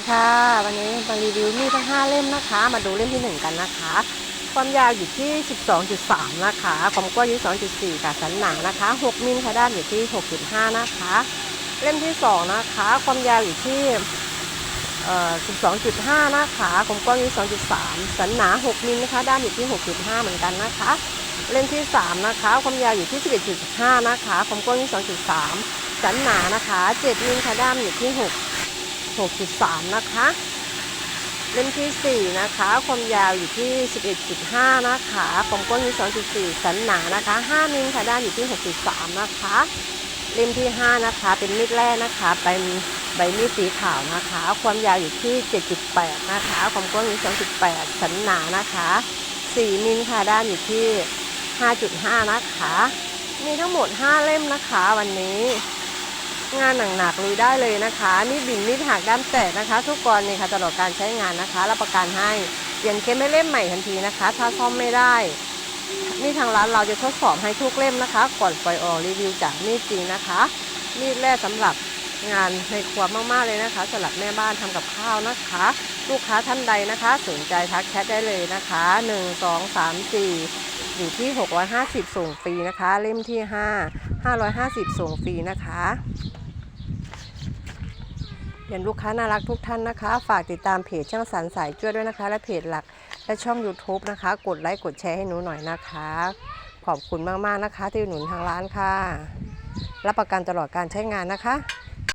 ดีค่ะ วันนี้มารีวิวมีดทั้ง 5 เล่มนะคะ มาดูเล่มที่ 1 กันนะคะ ความยาวอยู่ที่ 12.3 นะคะความกว้างอยู่ 2.4 ค่ะ สันหนานะคะ 6 มิลค่ะด้านอยู่ที่ 6.5 นะคะ เล่มที่ 2 นะคะ ความยาวอยู่ที่12.5 นะคะความกว้างอยู่ 2.3 สันหนา 6 มิลนะคะ ด้านอยู่ที่ 6.5 เหมือนกันนะคะ เล่มที่ 3 นะคะ ความยาวอยู่ที่ 11.5 นะคะความกว้างอยู่ 2.3 สันหนานะคะ 7 มิลค่ะด้านอยู่ที่ 6 6.3 นะคะ เล่มที่ 4 นะคะ ความยาวอยู่ที่ 11.5 นะคะความกว้างอยู่2.4 สันหนานะคะ 5 มิลค่ะด้านอยู่ที่ 6.3 นะคะ เล่มที่ 5 นะคะ เป็นมีดแร่นะคะ เป็นใบมีดสีขาวนะคะ ความยาวอยู่ที่ 7.8 นะคะ ความกว้างอยู่2.8 สันหนานะคะ 4 มิลค่ะด้านอยู่ที่ 5.5 นะคะ มีทั้งหมด 5 เล่มนะคะวันนี้ งานหนักๆลุยได้เลยนะคะมีดบินมีดหักด้ามแตกนะคะ ทุกกรณีค่ะตลอดการใช้งานนะคะรับประกันให้เปลี่ยนเคสไม่เล่มใหม่ทันทีนะคะ ถ้าซ่อมไม่ได้ นี่ทางร้านเราจะทดสอบให้ทุกเล่มนะคะ ก่อนปล่อยออกรีวิวจากมีดจริงนะคะ มีดแร่สำหรับ งานในครัวมากๆเลยนะคะสำหรับแม่บ้านทำกับข้าวนะคะ ลูกค้าท่านใดนะคะ สนใจทักแชทได้เลยนะคะ 1 2 3 4 อยู่ที่ 650 ส่งฟรีนะคะ เล่มที่ 5 550 ส่งฟรีนะคะเห็นลูกค้าน่ารักทุกท่านนะคะ ฝากติดตามเพจช่างสรรสายจ้วด้วยนะคะ และเพจหลักและช่อง YouTube นะคะ กดไลค์กดแชร์ให้หนูหน่อยนะคะ ขอบคุณมากๆนะคะ ที่หนุนทางร้านค่ะ รับประกันตลอดการใช้งานนะคะ